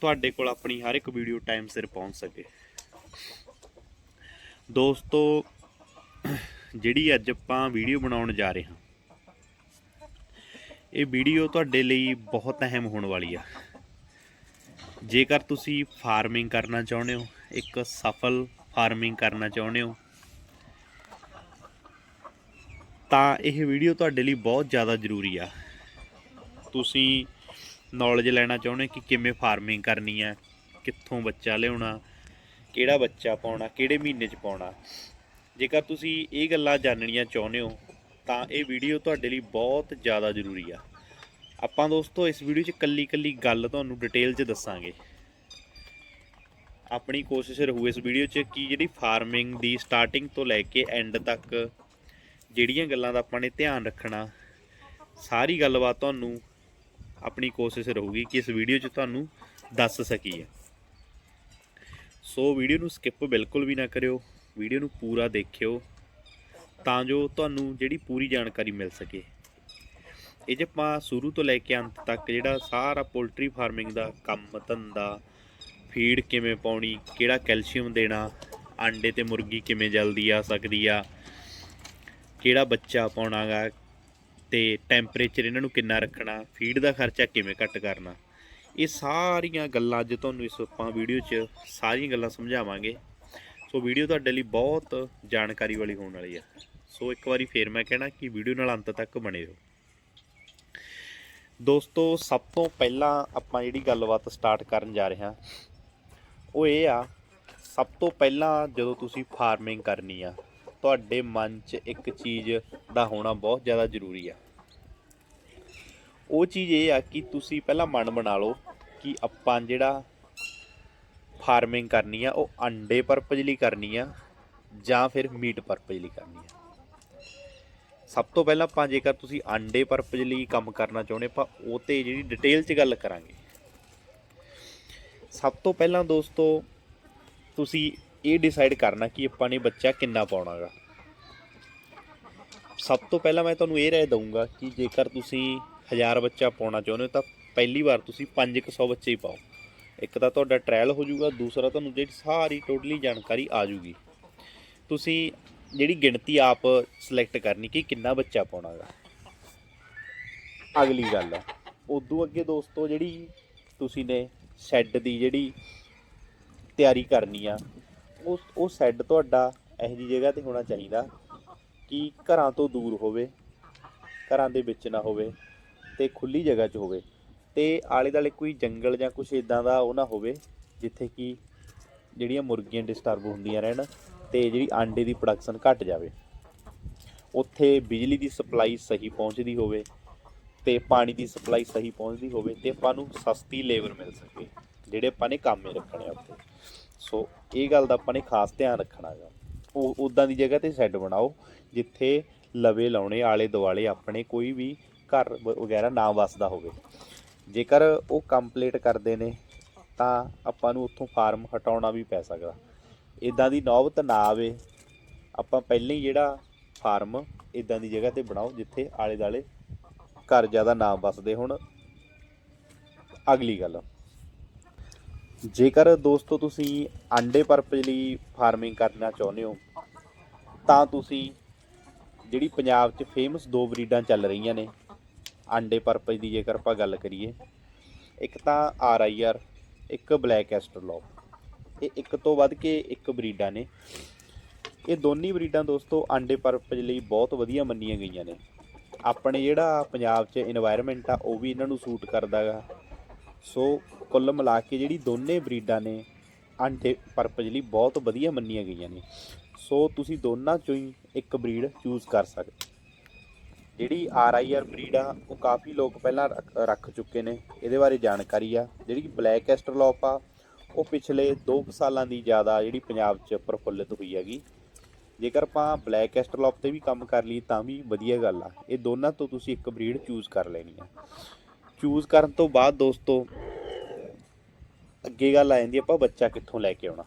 ਤੁਹਾਡੇ ਕੋਲ ਆਪਣੀ ਹਰ ਇੱਕ ਵੀਡੀਓ ਟਾਈਮ ਸਿਰ ਪਹੁੰਚ ਸਕੇ। ਦੋਸਤੋ, ਜਿਹੜੀ ਅੱਜ ਆਪਾਂ ਵੀਡੀਓ ਬਣਾਉਣ ਜਾ ਰਹੇ ਹਾਂ, ਇਹ ਵੀਡੀਓ ਤੁਹਾਡੇ ਲਈ ਬਹੁਤ ਅਹਿਮ ਹੋਣ ਵਾਲੀ ਆ। ਜੇਕਰ ਤੁਸੀਂ ਫਾਰਮਿੰਗ ਕਰਨਾ ਚਾਹੁੰਦੇ ਹੋ, ਇੱਕ ਸਫਲ ਫਾਰਮਿੰਗ ਕਰਨਾ ਚਾਹੁੰਦੇ ਹੋ, ਤਾਂ ਇਹ ਵੀਡੀਓ ਤੁਹਾਡੇ ਲਈ ਬਹੁਤ ਜ਼ਿਆਦਾ ਜ਼ਰੂਰੀ ਆ। ਤੁਸੀਂ ਨੌਲੇਜ ਲੈਣਾ ਚਾਹੁੰਦੇ ਕਿ ਕਿਵੇਂ ਫਾਰਮਿੰਗ ਕਰਨੀ ਹੈ, ਕਿੱਥੋਂ ਬੱਚਾ ਲਿਆਉਣਾ, ਕਿਹੜਾ ਬੱਚਾ ਪਾਉਣਾ, ਕਿਹੜੇ ਮਹੀਨੇ 'ਚ ਪਾਉਣਾ। ਜੇਕਰ ਤੁਸੀਂ ਇਹ ਗੱਲਾਂ ਜਾਣਨੀਆਂ ਚਾਹੁੰਦੇ ਹੋ, ਤਾਂ ਇਹ ਵੀਡੀਓ ਤੁਹਾਡੇ ਲਈ ਬਹੁਤ ਜ਼ਿਆਦਾ ਜ਼ਰੂਰੀ ਆ। ਆਪਾਂ ਦੋਸਤੋ, ਇਸ ਵੀਡੀਓ 'ਚ ਕੱਲੀ ਕੱਲੀ ਗੱਲ ਤੁਹਾਨੂੰ ਡਿਟੇਲ 'ਚ ਦੱਸਾਂਗੇ। ਆਪਣੀ ਕੋਸ਼ਿਸ਼ ਰਹੂ ਇਸ ਵੀਡੀਓ 'ਚ ਕਿ ਜਿਹੜੀ ਫਾਰਮਿੰਗ ਦੀ ਸਟਾਰਟਿੰਗ ਤੋਂ ਲੈ ਕੇ ਐਂਡ ਤੱਕ, ਜਿਹੜੀਆਂ ਗੱਲਾਂ ਦਾ ਆਪਾਂ ਨੇ ਧਿਆਨ ਰੱਖਣਾ, ਸਾਰੀ ਗੱਲਬਾਤ ਤੁਹਾਨੂੰ ਆਪਣੀ ਕੋਸ਼ਿਸ਼ ਰਹੂਗੀ ਕਿ ਇਸ ਵੀਡੀਓ 'ਚ ਤੁਹਾਨੂੰ ਦੱਸ ਸਕੀਏ। ਸੋ ਵੀਡੀਓ ਨੂੰ ਸਕਿਪ ਬਿਲਕੁਲ ਵੀ ਨਾ ਕਰਿਓ, ਵੀਡੀਓ ਨੂੰ ਪੂਰਾ ਦੇਖਿਓ, ਤਾਂ ਜੋ ਤੁਹਾਨੂੰ ਜਿਹੜੀ ਪੂਰੀ ਜਾਣਕਾਰੀ ਮਿਲ ਸਕੇ। ਇਹ 'ਚ ਆਪਾਂ ਸ਼ੁਰੂ ਤੋਂ ਲੈ ਕੇ ਅੰਤ ਤੱਕ ਜਿਹੜਾ ਸਾਰਾ ਪੋਲਟਰੀ ਫਾਰਮਿੰਗ ਦਾ ਕੰਮ, ਧੰਦਾ, ਫੀਡ ਕਿਵੇਂ ਪਾਉਣੀ, ਕਿਹੜਾ ਕੈਲਸ਼ੀਅਮ ਦੇਣਾ, ਆਂਡੇ ਤੇ ਮੁਰਗੀ ਕਿਵੇਂ ਜਲਦੀ ਆ ਸਕਦੀ ਆ, ਕਿਹੜਾ ਬੱਚਾ ਪਾਉਣਾਗਾ ਤੇ ਟੈਂਪਰੇਚਰ ਇਹਨਾਂ ਨੂੰ ਕਿੰਨਾ ਰੱਖਣਾ ਫੀਡ ਦਾ ਖਰਚਾ ਕਿਵੇਂ ਘੱਟ ਕਰਨਾ, ਇਹ ਸਾਰੀਆਂ ਗੱਲਾਂ ਅੱਜ ਤੁਹਾਨੂੰ ਇਸ ਆਪਾਂ ਵੀਡੀਓ 'ਚ ਸਾਰੀਆਂ ਗੱਲਾਂ ਸਮਝਾਵਾਂਗੇ। ਸੋ ਵੀਡੀਓ ਤੁਹਾਡੇ ਲਈ ਬਹੁਤ ਜਾਣਕਾਰੀ ਵਾਲੀ ਹੋਣ ਵਾਲੀ ਆ। ਸੋ ਇੱਕ ਵਾਰੀ ਫੇਰ ਮੈਂ ਕਹਿਣਾ ਕਿ ਵੀਡੀਓ ਨਾਲ ਅੰਤ ਤੱਕ ਬਣੇ ਰਹੋ। ਦੋਸਤੋ, ਸਭ ਤੋਂ ਪਹਿਲਾਂ ਆਪਾਂ ਜਿਹੜੀ ਗੱਲਬਾਤ ਸਟਾਰਟ ਕਰਨ ਜਾ ਰਹੇ ਹਾਂ, ਉਹ ਇਹ ਆ, ਸਭ ਤੋਂ ਪਹਿਲਾਂ ਜਦੋਂ ਤੁਸੀਂ ਫਾਰਮਿੰਗ ਕਰਨੀ ਆ ਤੁਹਾਡੇ ਮਨ 'ਚ ਇੱਕ ਚੀਜ਼ ਦਾ ਹੋਣਾ ਬਹੁਤ ਜ਼ਿਆਦਾ ਜ਼ਰੂਰੀ ਆ। ਉਹ ਚੀਜ਼ ਇਹ ਆ ਕਿ ਤੁਸੀਂ ਪਹਿਲਾਂ ਮਨ ਬਣਾ ਲਓ ਕਿ ਆਪਾਂ ਜਿਹੜਾ ਫਾਰਮਿੰਗ ਕਰਨੀ ਆ, ਉਹ ਅੰਡੇ ਪਰਪਸ ਲਈ ਕਰਨੀ ਆ ਜਾਂ ਫਿਰ ਮੀਟ ਪਰਪਸ ਲਈ ਕਰਨੀ ਆ। ਸਭ ਤੋਂ ਪਹਿਲਾਂ ਆਪਾਂ ਜੇਕਰ ਤੁਸੀਂ ਅੰਡੇ ਪਰਪਸ ਲਈ ਕੰਮ ਕਰਨਾ ਚਾਹੁੰਦੇ ਆਪਾਂ ਉਹ ਤੇ ਜਿਹੜੀ ਡਿਟੇਲ 'ਚ ਗੱਲ ਕਰਾਂਗੇ। ਸਭ ਤੋਂ ਪਹਿਲਾਂ ਦੋਸਤੋ, ਤੁਸੀਂ ਇਹ ਡਿਸਾਈਡ ਕਰਨਾ ਕਿ ਆਪਾਂ ਨੇ ਬੱਚਾ ਕਿੰਨਾ ਪਾਉਣਾਗਾ। ਸਭ ਤੋਂ ਪਹਿਲਾਂ ਮੈਂ ਤੁਹਾਨੂੰ ਇਹ ਰਾਏ ਦਊਂਗਾ ਕਿ ਜੇਕਰ ਤੁਸੀਂ 1000 ਬੱਚਾ ਪਾਉਣਾ ਚਾਹੁੰਦੇ ਹੋ ਤਾਂ ਪਹਿਲੀ ਵਾਰ ਤੁਸੀਂ 500 ਬੱਚੇ ਹੀ ਪਾਓ। ਇੱਕ ਤਾਂ ਤੁਹਾਡਾ ਟ੍ਰਾਇਲ ਹੋ ਜਾਊਗਾ, ਦੂਸਰਾ ਤੁਹਾਨੂੰ ਜਿਹੜੀ ਸਾਰੀ ਟੋਟਲੀ ਜਾਣਕਾਰੀ ਆ ਜਾਊਗੀ। ਤੁਸੀਂ ਜਿਹੜੀ ਗਿਣਤੀ ਆਪ ਸਿਲੈਕਟ ਕਰਨੀ ਕਿ ਕਿੰਨਾ ਬੱਚਾ ਪਾਉਣਾਗਾ। ਅਗਲੀ ਗੱਲ ਹੈ, ਉਦੋਂ ਅੱਗੇ ਦੋਸਤੋ ਜਿਹੜੀ ਤੁਸੀਂ ਨੇ ਸ਼ੈੱਡ ਦੀ ਜਿਹੜੀ ਤਿਆਰੀ ਕਰਨੀ ਆ ਉਸ ਉਹ ਸ਼ੈੱਡ ਤੁਹਾਡਾ ਇਹੋ ਜਿਹੀ ਜਗ੍ਹਾ ਤੇ ਹੋਣਾ ਚਾਹੀਦਾ ਕਿ ਘਰਾਂ ਤੋਂ ਦੂਰ ਹੋਵੇ, ਘਰਾਂ ਦੇ ਵਿੱਚ ਨਾ ਹੋਵੇ ਤੇ ਖੁੱਲੀ ਜਗ੍ਹਾ 'ਚ ਹੋਵੇ ਤੇ ਆਲੇ ਦਾਲੇ ਕੋਈ ਜੰਗਲ ਜਾਂ ਕੁਝ ਇਦਾਂ ਦਾ ਉਹ ਨਾ ਹੋਵੇ ਜਿੱਥੇ ਕਿ ਜਿਹੜੀਆਂ ਮੁਰਗੀਆਂ ਡਿਸਟਰਬ ਹੁੰਦੀਆਂ ਰਹਿਣ ਤੇ ਜਿਹੜੀ ਆਂਡੇ ਦੀ ਪ੍ਰੋਡਕਸ਼ਨ ਘਟ ਜਾਵੇ। ਉੱਥੇ ਬਿਜਲੀ ਦੀ ਸਪਲਾਈ ਸਹੀ ਪਹੁੰਚਦੀ ਹੋਵੇ ਤੇ ਪਾਣੀ ਦੀ ਸਪਲਾਈ ਸਹੀ ਪਹੁੰਚਦੀ ਹੋਵੇ ਤੇ ਆਪਾਂ ਨੂੰ ਸਸਤੀ ਲੇਬਰ ਮਿਲ ਸਕੇ, ਜਿਹੜੇ ਆਪਾਂ ਨੇ ਕੰਮੇ ਰੱਖਣੇ ਆ ਉੱਥੇ। ਸੋ ਇਹ ਗੱਲ ਦਾ ਆਪਾਂ ਨੇ ਖਾਸ ਧਿਆਨ ਰੱਖਣਾ ਹੈਗਾ ਉਹ ਉਦਾਂ ਦੀ ਜਗ੍ਹਾ ਤੇ ਸ਼ੈੱਡ ਬਣਾਓ, ਜਿੱਥੇ ਲਵੇ ਲਾਉਣੇ, ਆਲੇ ਦੁਆਲੇ ਆਪਣੇ ਕੋਈ ਵੀ ਘਰ ਵ- ਵਗੈਰਾ ਨਾ ਵਸਦਾ ਹੋਵੇ। ਜੇਕਰ ਉਹ ਕੰਪਲੀਟ ਕਰਦੇ ਨੇ, ਤਾਂ ਆਪਾਂ ਨੂੰ ਉੱਥੋਂ ਫਾਰਮ ਹਟਾਉਣਾ ਵੀ ਪੈ ਸਕਦਾ। ਇਦਾਂ ਦੀ ਨੌਬਤ ਨਾ ਆਵੇ, ਆਪਾਂ ਪਹਿਲਾਂ ਹੀ ਜਿਹੜਾ ਫਾਰਮ ਇਦਾਂ ਦੀ ਜਗ੍ਹਾ ਤੇ ਬਣਾਓ, ਜਿੱਥੇ ਆਲੇ ਦਾਲੇ ਘਰ ਜ਼ਿਆਦਾ ਨਾ ਵਸਦੇ ਹੁਣ। ਅਗਲੀ ਗੱਲ। ਜੇਕਰ ਦੋਸਤੋ ਤੁਸੀਂ ਆਂਡੇ ਪਰਪਜ਼ ਲਈ ਫਾਰਮਿੰਗ ਕਰਨਾ ਚਾਹੁੰਦੇ ਹੋ, ਤਾਂ ਤੁਸੀਂ ਜਿਹੜੀ ਪੰਜਾਬ 'ਚ ਫੇਮਸ ਦੋ ਬਰੀਡਾਂ ਚੱਲ ਰਹੀਆਂ ਨੇ ਆਂਡੇ ਪਰਪਜ਼ ਦੀ ਜੇਕਰ ਆਪਾਂ ਗੱਲ ਕਰੀਏ, ਇੱਕ ਤਾਂ ਆਰ ਆਈ ਆਰ ਇੱਕ ਬਲੈਕ ਐਸਟਰਲੋਪ ਇਹ ਇੱਕ ਤੋਂ ਵੱਧ ਕੇ ਇੱਕ ਬਰੀਡਾਂ ਨੇ। ਇਹ ਦੋਨੀ ਬਰੀਡਾਂ ਦੋਸਤੋ ਆਂਡੇ ਪਰਪਜ਼ ਲਈ ਬਹੁਤ ਵਧੀਆ ਮੰਨੀਆਂ ਗਈਆਂ ਨੇ। ਆਪਣੇ ਜਿਹੜਾ ਪੰਜਾਬ 'ਚ এনवायरमेंट ਆ, ਉਹ ਵੀ ਇਹਨਾਂ ਨੂੰ ਸੂਟ ਕਰਦਾ ਕਰਦਾਗਾ ਸੋ ਕੁੱਲ ਮਿਲਾ ਕੇ ਜਿਹੜੀ ਦੋਨੇ ਬਰੀਡਾਂ ਨੇ ਅੰਡੇ ਪਰਪਸ ਲਈ ਬਹੁਤ ਵਧੀਆ ਮੰਨੀਆਂ ਗਈਆਂ ਨੇ। ਸੋ ਤੁਸੀਂ ਦੋਨਾਂ ਚੋਂ ਹੀ ਇੱਕ ਬਰੀਡ ਚੂਜ਼ ਕਰ ਸਕਦੇ ਜਿਹੜੀ ਆਰ ਆਈ ਆਰ ਬਰੀਡ ਆ, ਉਹ ਕਾਫੀ ਲੋਕ ਪਹਿਲਾਂ ਰੱਖ- ਰੱਖ ਚੁੱਕੇ ਨੇ। ਇਹਦੇ ਬਾਰੇ ਜਾਣਕਾਰੀ ਆ। ਜਿਹੜੀ ਬਲੈਕ ਐਸਟਰਲੌਪ ਆ, ਉਹ ਪਿਛਲੇ 2 ਸਾਲਾਂ ਦੀ ਜ਼ਿਆਦਾ ਜਿਹੜੀ ਪੰਜਾਬ 'ਚ ਪ੍ਰਫੁੱਲਿਤ ਹੋਈ ਹੈਗੀ। ਜੇਕਰ ਆਪਾਂ ਬਲੈਕ ਐਸਟਰਲੌਪ ਤੇ ਵੀ ਕੰਮ ਕਰ ਲਈ ਤਾਂ ਵੀ ਵਧੀਆ ਗੱਲ ਆ। ਇਹ ਦੋਨਾਂ ਤੋਂ ਤੁਸੀਂ ਇੱਕ ਬਰੀਡ ਚੂਜ਼ ਕਰ ਲੈਣੀ ਆ। ਚੂਜ਼ ਕਰਨ ਤੋਂ ਬਾਅਦ ਦੋਸਤੋ, ਅੱਗੇ ਗੱਲ ਆ ਜਾਂਦੀ ਆਪਾਂ ਬੱਚਾ ਕਿੱਥੋਂ ਲੈ ਕੇ ਆਉਣਾ।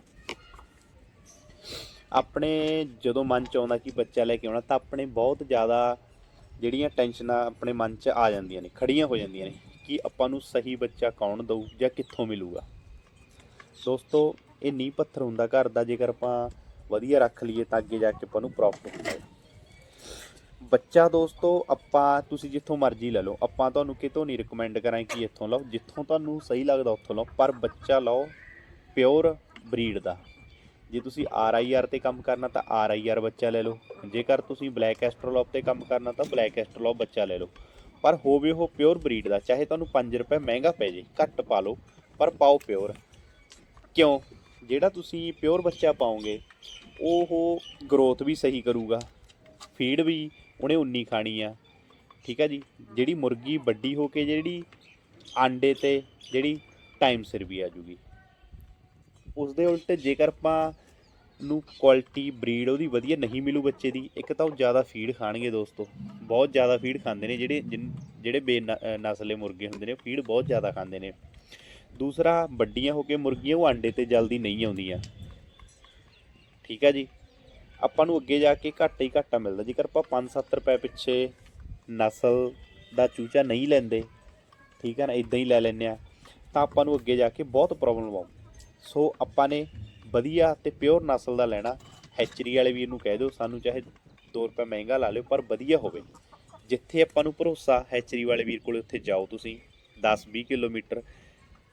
ਆਪਣੇ ਜਦੋਂ ਮਨ ਚ ਆਉਂਦਾ ਕਿ ਬੱਚਾ ਲੈ ਕੇ ਆਉਣਾ, ਤਾਂ ਆਪਣੇ ਬਹੁਤ ਜ਼ਿਆਦਾ ਜਿਹੜੀਆਂ ਟੈਨਸ਼ਨਾਂ ਆਪਣੇ ਮਨ 'ਚ ਆ ਜਾਂਦੀਆਂ ਨੇ ਖੜੀਆਂ ਹੋ ਜਾਂਦੀਆਂ ਨੇ ਕਿ ਆਪਾਂ ਨੂੰ ਸਹੀ ਬੱਚਾ ਕੌਣ ਦਊ ਜਾਂ ਕਿੱਥੋਂ ਮਿਲੂਗਾ। ਦੋਸਤੋ, ਇਹ ਨੀਂਹ ਪੱਥਰ ਹੁੰਦਾ ਘਰ ਦਾ, ਜੇਕਰ ਆਪਾਂ ਵਧੀਆ ਰੱਖ ਲਈਏ ਤਾਂ ਅੱਗੇ ਜਾ ਕੇ ਆਪਾਂ ਨੂੰ ਪ੍ਰੋਫਿਟ ਹੁੰਦਾ ਹੈ। ਬੱਚਾ ਦੋਸਤੋ, ਆਪਾਂ ਤੁਸੀਂ ਜਿੱਥੋਂ ਮਰਜ਼ੀ ਲੈ ਲਓ। ਆਪਾਂ ਤੁਹਾਨੂੰ ਕਿਤੋਂ ਨਹੀਂ ਰეკਮੈਂਡ ਕਰਾਂ ਕਿ ਇੱਥੋਂ ਲਓ। ਜਿੱਥੋਂ ਤੁਹਾਨੂੰ ਸਹੀ ਲੱਗਦਾ ਉੱਥੋਂ ਲਓ। ਪਰ ਬੱਚਾ ਲਓ ਪਿਓਰ ਬਰੀਡ ਦਾ। ਜੇ ਤੁਸੀਂ ਆਰ ਆਈ ਆਰ ਤੇ ਕੰਮ ਕਰਨਾ ਤਾਂ ਆਰ ਆਈ ਆਰ ਬੱਚਾ ਲੈ ਲਓ। ਜੇਕਰ ਤੁਸੀਂ ਬਲੈਕ ਐਸਟਰੋਲੋਪ ਤੇ ਕੰਮ ਕਰਨਾ ਤਾਂ ਬਲੈਕ ਐਸਟਰੋਲੋਪ ਬੱਚਾ ਲੈ ਲਓ। ਪਰ ਹੋਵੇ ਉਹ ਪਿਓਰ ਬਰੀਡ ਦਾ, ਚਾਹੇ ਤੁਹਾਨੂੰ 5 ਰੁਪਏ ਮਹਿੰਗਾ ਪੈ ਜੇ, ਘੱਟ ਪਾ ਲਓ, ਪਰ ਪਾਓ ਪਿਓਰ ਕਿਉਂ? ਜਿਹੜਾ ਤੁਸੀਂ ਪਿਓਰ ਬੱਚਾ ਪਾਓਗੇ, ਉਹ ਗਰੋਥ ਵੀ ਸਹੀ ਕਰੂਗਾ। ਫੀਡ ਵੀ ਉਹਨੇ ਉਨੀ ਖਾਣੀ ਆ। ਠੀਕ ਆ ਜੀ? ਜਿਹੜੀ ਮੁਰਗੀ ਵੱਡੀ ਹੋ ਕੇ ਜਿਹੜੀ ਆਂਡੇ ਤੇ ਜਿਹੜੀ ਟਾਈਮ ਸਿਰ ਵੀ ਆ ਜੂਗੀ। ਉਸ ਦੇ ਉਲਟ ਜੇਕਰ ਆਪਾਂ ਨੂੰ ਕੁਆਲਿਟੀ ਬਰੀਡ ਉਹਦੀ ਵਧੀਆ ਨਹੀਂ ਮਿਲੂ ਬੱਚੇ ਦੀ, ਇੱਕ ਤਾਂ ਉਹ ਜ਼ਿਆਦਾ ਫੀਡ ਖਾਣਗੇ ਦੋਸਤੋ। ਬਹੁਤ ਜ਼ਿਆਦਾ ਫੀਡ ਖਾਂਦੇ ਨੇ ਜਿਹੜੇ, ਜਿਨ- ਜਿਹੜੇ ਬੇ ਨਸਲੇ ਮੁਰਗੇ ਹੁੰਦੇ ਨੇ ਫੀਡ ਬਹੁਤ ਜ਼ਿਆਦਾ ਖਾਂਦੇ ਨੇ। ਦੂਸਰਾ, ਵੱਡੀਆਂ ਹੋ ਕੇ ਮੁਰਗੀਆਂ, ਉਹ ਆਂਡੇ ਤੇ ਜਲਦੀ ਨਹੀਂ ਆਉਂਦੀਆਂ। ਠੀਕ ਆ ਜੀ? ਆਪਾਂ ਨੂੰ ਅੱਗੇ ਜਾ ਕੇ ਘੱਟ ਹੀ ਘਾਟਾ ਮਿਲਦਾ। ਜੇਕਰ ਆਪਾਂ 5-7 ਰੁਪਏ ਪਿੱਛੇ ਨਸਲ ਦਾ ਚੂਚਾ ਨਹੀਂ ਲੈਂਦੇ, ਠੀਕ ਹੈ ਨਾ ਇਦਾਂ ਹੀ ਲੈ ਲੈਂਦੇ ਆ ਤਾਂ ਆਪਾਂ ਨੂੰ ਅੱਗੇ ਜਾ ਕੇ ਬਹੁਤ ਪ੍ਰੋਬਲਮ ਆਉ ਸੋ ਆਪਾਂ ਨੇ ਵਧੀਆ ਤੇ ਪਿਓਰ ਨਸਲ ਦਾ ਲੈਣਾ। ਹੈਚਰੀ ਵਾਲੇ ਵੀਰ ਨੂੰ ਕਹਿ ਦਿਓ, ਸਾਨੂੰ ਚਾਹੇ 2 ਰੁਪਏ ਮਹਿੰਗਾ ਲਾ ਲਿਓ, ਪਰ ਵਧੀਆ ਹੋਵੇ। ਜਿੱਥੇ ਆਪਾਂ ਨੂੰ ਭਰੋਸਾ ਹੈਚਰੀ ਵਾਲੇ ਵੀਰ ਕੋਲੇ ਉੱਥੇ ਜਾਓ ਤੁਸੀਂ 10-20 ਕਿਲੋਮੀਟਰ।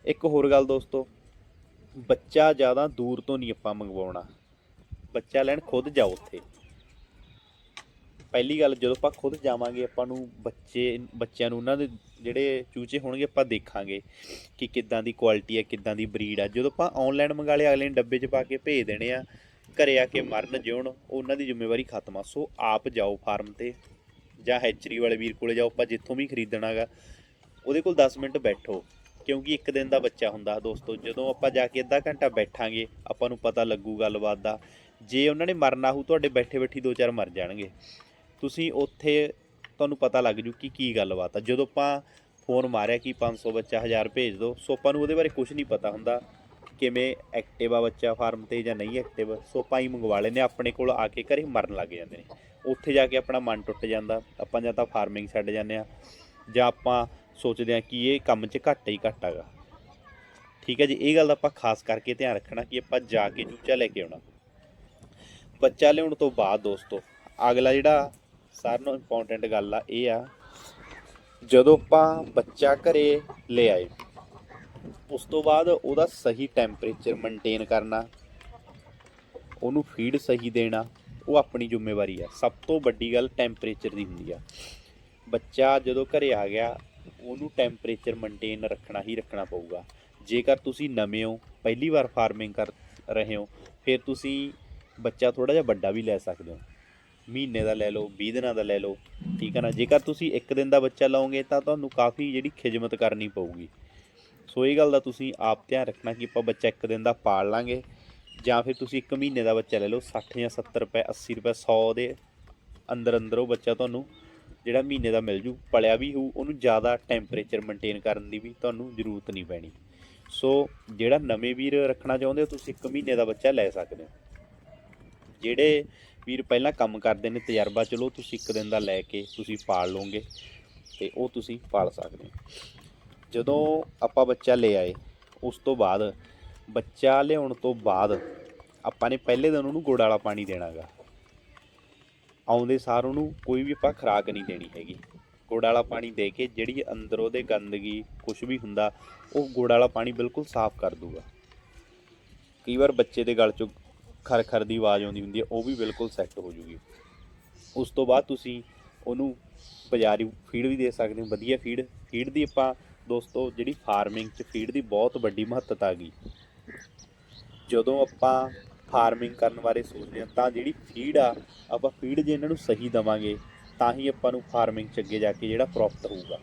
ਇੱਕ ਹੋਰ ਗੱਲ ਦੋਸਤੋ, ਬੱਚਾ ਜ਼ਿਆਦਾ ਦੂਰ ਤੋਂ ਨਹੀਂ ਆਪਾਂ ਮੰਗਵਾਉਣਾ। ਬੱਚਾ ਲੈਣ ਖੁਦ ਜਾਓ ਉੱਥੇ। ਪਹਿਲੀ ਗੱਲ ਜਦੋਂ ਆਪਾਂ ਖੁਦ ਜਾਵਾਂਗੇ, ਆਪਾਂ ਨੂੰ ਬੱਚੇ, ਬੱਚਿਆਂ ਨੂੰ ਉਹਨਾਂ ਦੇ ਜਿਹੜੇ ਚੂਚੇ ਹੋਣਗੇ, ਆਪਾਂ ਦੇਖਾਂਗੇ ਕਿ ਕਿੱਦਾਂ ਦੀ ਕੁਆਲਿਟੀ ਹੈ ਕਿੱਦਾਂ ਦੀ ਬਰੀਡ ਆ। ਜਦੋਂ ਆਪਾਂ ਆਨਲਾਈਨ ਮੰਗਾ ਲਿਆ ਅਗਲੇ ਨੇ ਡੱਬੇ 'ਚ ਪਾ ਕੇ ਭੇਜ ਦੇਣੇ ਆ, ਘਰੇ ਆ ਕੇ ਮਰਨ ਜਿਉਣ, ਉਹਨਾਂ ਦੀ ਜ਼ਿੰਮੇਵਾਰੀ ਖਤਮ ਆ। ਸੋ ਆਪ ਜਾਓ ਫਾਰਮ ਤੇ, ਜਾਂ ਹੈਚਰੀ ਵਾਲੇ ਵੀਰ ਕੋਲੇ ਜਾਓ, ਆਪਾਂ ਜਿੱਥੋਂ ਵੀ ਖਰੀਦਣਾਗਾ ਉਹਦੇ ਕੋਲ 10 ਮਿੰਟ ਬੈਠੋ। ਕਿਉਂਕਿ ਇੱਕ ਦਿਨ ਦਾ ਬੱਚਾ ਹੁੰਦਾ ਦੋਸਤੋ, ਜਦੋਂ ਆਪਾਂ ਜਾ ਕੇ ਅੱਧਾ ਘੰਟਾ ਬੈਠਾਂਗੇ, ਆਪਾਂ ਨੂੰ ਪਤਾ ਲੱਗੂ ਗੱਲਬਾਤ ਦਾ ਜੇ ਉਹਨਾਂ ਨੇ ਮਰਨਾ ਹੋ ਤੁਹਾਡੇ ਬੈਠੇ ਬੈਠੀ ਦੋ ਚਾਰ ਮਰ ਜਾਣਗੇ। ਤੁਸੀਂ ਉੱਥੇ ਤੁਹਾਨੂੰ ਪਤਾ ਲੱਗ ਜੂ ਕਿ ਕੀ ਗੱਲਬਾਤ ਆ। ਜਦੋਂ ਆਪਾਂ ਫੋਨ ਮਾਰਿਆ ਕਿ 500 ਬੱਚਾ 1000 ਭੇਜ ਦਿਓ ਸੋ ਆਪਾਂ ਨੂੰ ਉਹਦੇ ਬਾਰੇ ਕੁਝ ਨਹੀਂ ਪਤਾ ਹੁੰਦਾ ਕਿਵੇਂ ਐਕਟਿਵ ਆ ਬੱਚਾ ਫਾਰਮ ਤੇ ਜਾਂ ਨਹੀਂ ਐਕਟਿਵ। ਸੋ ਆਪਾਂ ਹੀ ਮੰਗਵਾ ਲੈਂਦੇ ਹਾਂ, ਆਪਣੇ ਕੋਲ ਆ ਕੇ ਘਰੇ ਮਰਨ ਲੱਗ ਜਾਂਦੇ ਨੇ। ਉੱਥੇ ਜਾ ਕੇ ਆਪਣਾ ਮਨ ਟੁੱਟ ਜਾਂਦਾ। ਆਪਾਂ ਜਾਂ ਤਾਂ ਫਾਰਮਿੰਗ ਛੱਡ ਜਾਂਦੇ ਆ ਜਾਂ ਆਪਾਂ ਸੋਚਦੇ ਆ ਕਿ ਇਹ ਕੰਮ 'ਚ ਘੱਟ ਹੀ ਘੱਟ ਹੈਗਾ। ਠੀਕ ਹੈ ਜੀ ਇਹ ਗੱਲ ਦਾ ਆਪਾਂ ਖਾਸ ਕਰਕੇ ਧਿਆਨ ਰੱਖਣਾ ਕਿ ਆਪਾਂ ਜਾ ਕੇ ਚੂਚਾ ਲੈ ਕੇ ਆਉਣਾ। ਬੱਚਾ ਲਿਆਉਣ ਤੋਂ ਬਾਅਦ ਦੋਸਤੋ, ਅਗਲਾ ਜਿਹੜਾ ਸਾਰਿਆਂ ਨੂੰ ਇੰਪੋਰਟੈਂਟ ਗੱਲ ਆ, ਇਹ ਆ, ਜਦੋਂ ਆਪਾਂ ਬੱਚਾ ਘਰੇ ਲੈ ਆਏ, ਉਸ ਤੋਂ ਬਾਅਦ ਉਹਦਾ ਸਹੀ ਟੈਂਪਰੇਚਰ ਮੇਨਟੇਨ ਕਰਨਾ, ਉਹਨੂੰ ਫੀਡ ਸਹੀ ਦੇਣਾ, ਉਹ ਆਪਣੀ ਜ਼ਿੰਮੇਵਾਰੀ ਆ। ਸਭ ਤੋਂ ਵੱਡੀ ਗੱਲ ਟੈਂਪਰੇਚਰ ਦੀ ਹੁੰਦੀ ਆ। ਬੱਚਾ ਜਦੋਂ ਘਰੇ ਆ ਗਿਆ, ਉਹਨੂੰ ਟੈਂਪਰੇਚਰ ਮੇਨਟੇਨ ਰੱਖਣਾ ਹੀ ਰੱਖਣਾ ਪਊਗਾ। ਜੇਕਰ ਤੁਸੀਂ ਨਵੇਂ ਹੋ, ਪਹਿਲੀ ਵਾਰ ਫਾਰਮਿੰਗ ਕਰ ਰਹੇ ਹੋ, ਫਿਰ ਤੁਸੀਂ ਬੱਚਾ ਥੋੜਾ ਜਿਹਾ ਵੱਡਾ ਵੀ ਲੈ ਸਕਦੇ ਹੋ। ਮਹੀਨੇ ਦਾ ਲੈ ਲਓ 20 ਦਿਨਾਂ ਦਾ ਲੈ ਲਓ, ਠੀਕ ਹੈ ਨਾ? ਜੇਕਰ ਤੁਸੀਂ ਇੱਕ ਦਿਨ ਦਾ ਬੱਚਾ ਲਓਗੇ ਤਾਂ ਤੁਹਾਨੂੰ ਕਾਫੀ ਜਿਹੜੀ ਖਿਜਮਤ ਕਰਨੀ ਪਊਗੀ। ਸੋ ਇਹ ਗੱਲ ਦਾ ਤੁਸੀਂ ਆਪ ਧਿਆਨ ਰੱਖਣਾ ਕਿ ਆਪਾਂ ਬੱਚਾ ਇੱਕ ਦਿਨ ਦਾ ਪਾਲ ਲਾਂਗੇ ਜਾਂ ਫਿਰ ਤੁਸੀਂ ਇੱਕ ਮਹੀਨੇ ਦਾ ਬੱਚਾ ਲੈ ਲਓ 60 ਜਾਂ 70 ਰੁਪਏ 80 ਰੁਪਏ 100 ਦੇ ਅੰਦਰ ਅੰਦਰ ਉਹ ਬੱਚਾ ਤੁਹਾਨੂੰ ਜਿਹੜਾ ਮਹੀਨੇ ਦਾ ਮਿਲ ਜੂ, ਪਲਿਆ ਵੀ ਹੋਊ, ਉਹਨੂੰ ਜ਼ਿਆਦਾ ਟੈਂਪਰੇਚਰ ਮੇਨਟੇਨ ਕਰਨ ਦੀ ਵੀ ਤੁਹਾਨੂੰ ਜ਼ਰੂਰਤ ਨਹੀਂ ਪੈਣੀ। ਸੋ ਜਿਹੜਾ ਨਵੇਂ ਵੀਰ ਰੱਖਣਾ ਚਾਹੁੰਦੇ ਹੋ, ਤੁਸੀਂ ਇੱਕ ਮਹੀਨੇ ਦਾ ਬੱਚਾ ਲੈ ਸਕਦੇ ਹੋ। ਜਿਹੜੇ ਵੀਰ ਪਹਿਲਾਂ ਕੰਮ ਕਰਦੇ ਨੇ ਤਜਰਬਾ, ਚਲੋ ਤੁਸੀਂ ਇੱਕ ਦਿਨ ਦਾ ਲੈ ਕੇ ਤੁਸੀਂ ਪਾਲ ਲਓਗੇ ਤੇ ਉਹ ਤੁਸੀਂ ਪਾਲ ਸਕਦੇ ਹੋ। ਜਦੋਂ ਆਪਾਂ ਬੱਚਾ ਲੈ ਆਏ, ਉਸ ਤੋਂ ਬਾਅਦ ਬੱਚਾ ਲਿਆਉਣ ਤੋਂ ਬਾਅਦ ਆਪਾਂ ਨੇ ਪਹਿਲੇ ਦਿਨ ਉਹਨੂੰ ਗੁੜ ਵਾਲਾ ਪਾਣੀ ਦੇਣਾਗਾ। ਆਉਂਦੇ ਸਾਰ ਉਹਨੂੰ ਕੋਈ ਵੀ ਆਪਾਂ ਖੁਰਾਕ ਨਹੀਂ ਦੇਣੀ ਹੈਗੀ। ਗੁੜ ਵਾਲਾ ਪਾਣੀ ਦੇ ਕੇ ਜਿਹੜੀ ਅੰਦਰ ਉਹਦੇ ਗੰਦਗੀ ਕੁਝ ਵੀ ਹੁੰਦਾ, ਉਹ ਗੁੜ ਵਾਲਾ ਪਾਣੀ ਬਿਲਕੁਲ ਸਾਫ਼ ਕਰ ਦੂਗਾ ਕਈ ਵਾਰ ਬੱਚੇ ਦੇ ਗਲ ਚੋਂ ਖਰ ਖਰ ਦੀ ਆਵਾਜ਼ ਆਉਂਦੀ ਹੁੰਦੀ ਹੈ, ਉਹ ਵੀ ਬਿਲਕੁਲ ਸੈੱਟ ਹੋ ਜੂਗੀ। ਉਸ ਤੋਂ ਬਾਅਦ ਤੁਸੀਂ ਉਹਨੂੰ ਬਾਜ਼ਾਰੀ ਫੀਡ ਵੀ ਦੇ ਸਕਦੇ ਹੋ, ਵਧੀਆ ਫੀਡ ਫੀਡ ਦੀ ਆਪਾਂ ਦੋਸਤੋ ਜਿਹੜੀ ਫਾਰਮਿੰਗ 'ਚ ਫੀਡ ਦੀ ਬਹੁਤ ਵੱਡੀ ਮਹੱਤਤਾ ਆ ਗਈ। ਜਦੋਂ ਆਪਾਂ ਫਾਰਮਿੰਗ ਕਰਨ ਬਾਰੇ ਸੋਚਦੇ ਹਾਂ, ਤਾਂ ਜਿਹੜੀ ਫੀਡ ਆ, ਆਪਾਂ ਫੀਡ ਜੇ ਇਹਨਾਂ ਨੂੰ ਸਹੀ ਦਵਾਂਗੇ, ਤਾਂ ਹੀ ਆਪਾਂ ਨੂੰ ਫਾਰਮਿੰਗ 'ਚ ਅੱਗੇ ਜਾ ਕੇ ਜਿਹੜਾ ਪ੍ਰੋਫਿਟ ਹੋਊਗਾ।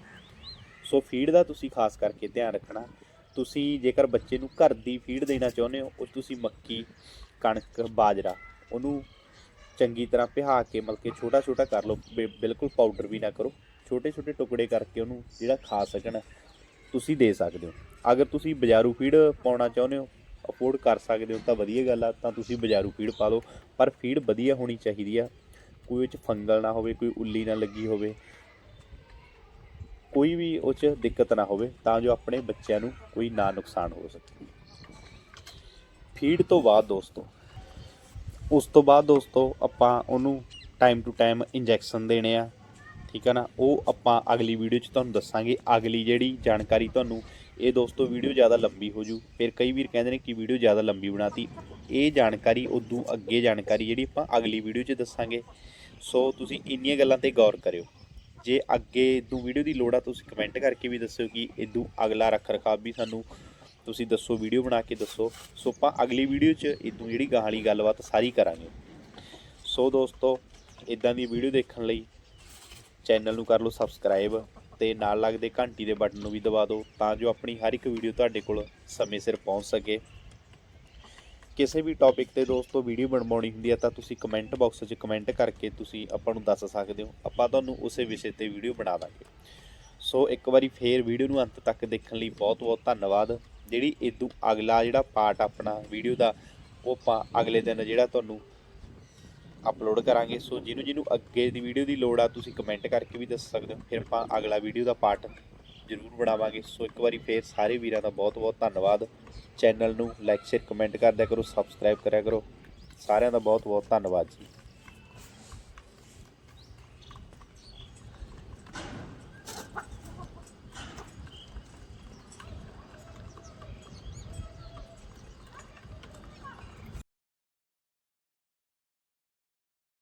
ਸੋ ਫੀਡ ਦਾ ਤੁਸੀਂ ਖਾਸ ਕਰਕੇ ਧਿਆਨ ਰੱਖਣਾ। ਤੁਸੀਂ ਜੇਕਰ ਬੱਚੇ ਨੂੰ ਘਰ ਦੀ ਫੀਡ ਦੇਣਾ ਚਾਹੁੰਦੇ ਹੋ, ਉਹ 'ਚ ਤੁਸੀਂ ਮੱਕੀ ਕਣਕ, ਬਾਜਰਾ, ਉਹਨੂੰ ਚੰਗੀ ਤਰ੍ਹਾਂ ਪਿਹਾ ਕੇ ਮਤਲਬ ਕਿ ਛੋਟਾ ਛੋਟਾ ਕਰ ਲਓ, ਬਿ- ਬਿਲਕੁਲ ਪਾਊਡਰ ਵੀ ਨਾ ਕਰੋ, ਛੋਟੇ ਛੋਟੇ ਟੁਕੜੇ ਕਰਕੇ ਉਹਨੂੰ ਜਿਹੜਾ ਖਾ ਸਕਣ, ਤੁਸੀਂ ਦੇ ਸਕਦੇ ਹੋ। ਅਗਰ ਤੁਸੀਂ ਬਾਜ਼ਾਰੂ ਫੀਡ ਪਾਉਣਾ ਚਾਹੁੰਦੇ ਹੋ ਅਫੋਰਡ ਕਰ ਸਕਦੇ ਹੋ, ਤਾਂ ਵਧੀਆ ਗੱਲ ਆ, ਤਾਂ ਤੁਸੀਂ ਬਾਜ਼ਾਰੂ ਫੀਡ ਪਾ ਲਓ। ਪਰ ਫੀਡ ਵਧੀਆ ਹੋਣੀ ਚਾਹੀਦੀ ਆ, ਕੋਈ ਉਹ 'ਚ ਫੰਗਲ ਨਾ ਹੋਵੇ, ਕੋਈ ਉੱਲੀ ਨਾ ਲੱਗੀ ਹੋਵੇ, ਕੋਈ ਵੀ ਉਹ 'ਚ ਦਿੱਕਤ ਨਾ ਹੋਵੇ, ਤਾਂ ਜੋ ਆਪਣੇ ਬੱਚਿਆਂ ਨੂੰ ਕੋਈ ਨਾ ਨੁਕਸਾਨ ਹੋ ਸਕੇ। ਫੀਡ ਤੋਂ ਬਾਅਦ ਦੋਸਤੋ, ਉਸ ਤੋਂ ਬਾਅਦ ਦੋਸਤੋ ਆਪਾਂ ਉਹਨੂੰ ਟਾਈਮ ਟੂ ਟਾਈਮ ਇੰਜੈਕਸ਼ਨ ਦੇਣੇ ਆ, ਠੀਕ ਆ ਨਾ? ਉਹ ਆਪਾਂ ਅਗਲੀ ਵੀਡੀਓ 'ਚ ਤੁਹਾਨੂੰ ਦੱਸਾਂਗੇ। ਅਗਲੀ ਜਿਹੜੀ ਜਾਣਕਾਰੀ ਤੁਹਾਨੂੰ ਇਹ ਦੋਸਤੋ ਵੀਡੀਓ ਜ਼ਿਆਦਾ ਲੰਬੀ ਹੋ ਜੂ। ਫਿਰ ਕਈ ਵੀਰ ਕਹਿੰਦੇ ਨੇ ਕਿ ਵੀਡੀਓ ਜ਼ਿਆਦਾ ਲੰਬੀ ਬਣਾਤੀ। ਇਹ ਜਾਣਕਾਰੀ, ਉਦੋਂ ਅੱਗੇ ਜਾਣਕਾਰੀ ਜਿਹੜੀ ਆਪਾਂ ਅਗਲੀ ਵੀਡੀਓ 'ਚ ਦੱਸਾਂਗੇ। ਸੋ ਤੁਸੀਂ ਇੰਨੀਆਂ ਗੱਲਾਂ ਤੇ ਗੌਰ ਕਰਿਓ। ਜੇ ਅੱਗੇ ਇਦੋਂ ਵੀਡੀਓ ਦੀ ਲੋੜ ਆ, ਤੁਸੀਂ ਕਮੈਂਟ ਕਰਕੇ ਵੀ ਦੱਸਿਓ ਕਿ ਇਦੋਂ ਅਗਲਾ ਰੱਖ ਰਖਾਵ ਵੀ ਸਾਨੂੰ ਤੁਸੀਂ ਦੱਸੋ ਵੀਡੀਓ ਬਣਾ ਕੇ ਦੱਸੋ। ਸੋ ਆਪਾਂ ਅਗਲੀ ਵੀਡੀਓ 'ਚ ਇਦੋਂ ਜਿਹੜੀ ਗਾਹਲੀ ਗੱਲਬਾਤ ਸਾਰੀ ਕਰਾਂਗੇ। ਸੋ ਦੋਸਤੋ ਇਦਾਂ ਦੀ ਵੀਡੀਓ ਦੇਖਣ ਲਈ ਚੈਨਲ ਨੂੰ ਕਰ ਲਓ ਸਬਸਕ੍ਰਾਈਬ ਤੇ ਨਾਲ ਲੱਗਦੇ ਘੰਟੀ ਦੇ ਬਟਨ ਨੂੰ ਵੀ ਦਬਾ ਦਿਓ ਤਾਂ ਜੋ ਆਪਣੀ ਹਰ ਇੱਕ ਵੀਡੀਓ ਤੁਹਾਡੇ ਕੋਲ ਸਮੇਂ ਸਿਰ ਪਹੁੰਚ ਸਕੇ। ਕਿਸੇ ਵੀ ਟੌਪਿਕ ਤੇ ਦੋਸਤੋ ਵੀਡੀਓ ਬਣਵਾਉਣੀ ਹੁੰਦੀ ਹੈ ਤਾਂ ਤੁਸੀਂ ਕਮੈਂਟ ਬਾਕਸ 'ਚ ਕਮੈਂਟ ਕਰਕੇ ਤੁਸੀਂ ਆਪਾਂ ਨੂੰ ਦੱਸ ਸਕਦੇ ਹੋ। ਆਪਾਂ ਤੁਹਾਨੂੰ ਉਸੇ ਵਿਸ਼ੇ ਤੇ ਵੀਡੀਓ ਬਣਾ ਦਾਂਗੇ। ਸੋ ਇੱਕ ਵਾਰੀ ਫੇਰ ਵੀਡੀਓ ਨੂੰ ਅੰਤ ਤੱਕ ਦੇਖਣ ਲਈ ਬਹੁਤ ਬਹੁਤ ਧੰਨਵਾਦ। ਜਿਹੜੀ ਇਦੋਂ ਅਗਲਾ ਜਿਹੜਾ ਪਾਰਟ ਆਪਣਾ ਵੀਡੀਓ ਦਾ, ਉਹ ਆਪਾਂ ਅਗਲੇ ਦਿਨ ਜਿਹੜਾ ਤੁਹਾਨੂੰ ਅਪਲੋਡ ਕਰਾਂਗੇ। ਸੋ ਜਿਹਨੂੰ ਜਿਹਨੂੰ ਅੱਗੇ ਦੀ ਵੀਡੀਓ ਦੀ ਲੋੜ ਆ, ਤੁਸੀਂ ਕਮੈਂਟ ਕਰਕੇ ਵੀ ਦੱਸ ਸਕਦੇ ਹੋ। ਫਿਰ ਆਪਾਂ ਅਗਲਾ ਵੀਡੀਓ ਦਾ ਪਾਰਟ ਜ਼ਰੂਰ ਬਣਾਵਾਂਗੇ। ਸੋ ਇੱਕ ਵਾਰੀ ਫੇਰ ਸਾਰੇ ਵੀਰਾਂ ਦਾ ਬਹੁਤ ਬਹੁਤ ਧੰਨਵਾਦ। ਚੈਨਲ ਨੂੰ ਲਾਈਕ ਸ਼ੇਅਰ ਕਮੈਂਟ ਕਰਦਿਆ ਕਰੋ ਸਬਸਕ੍ਰਾਈਬ ਕਰਿਆ ਕਰੋ। ਸਾਰਿਆਂ ਦਾ ਬਹੁਤ ਬਹੁਤ ਧੰਨਵਾਦ ਜੀ।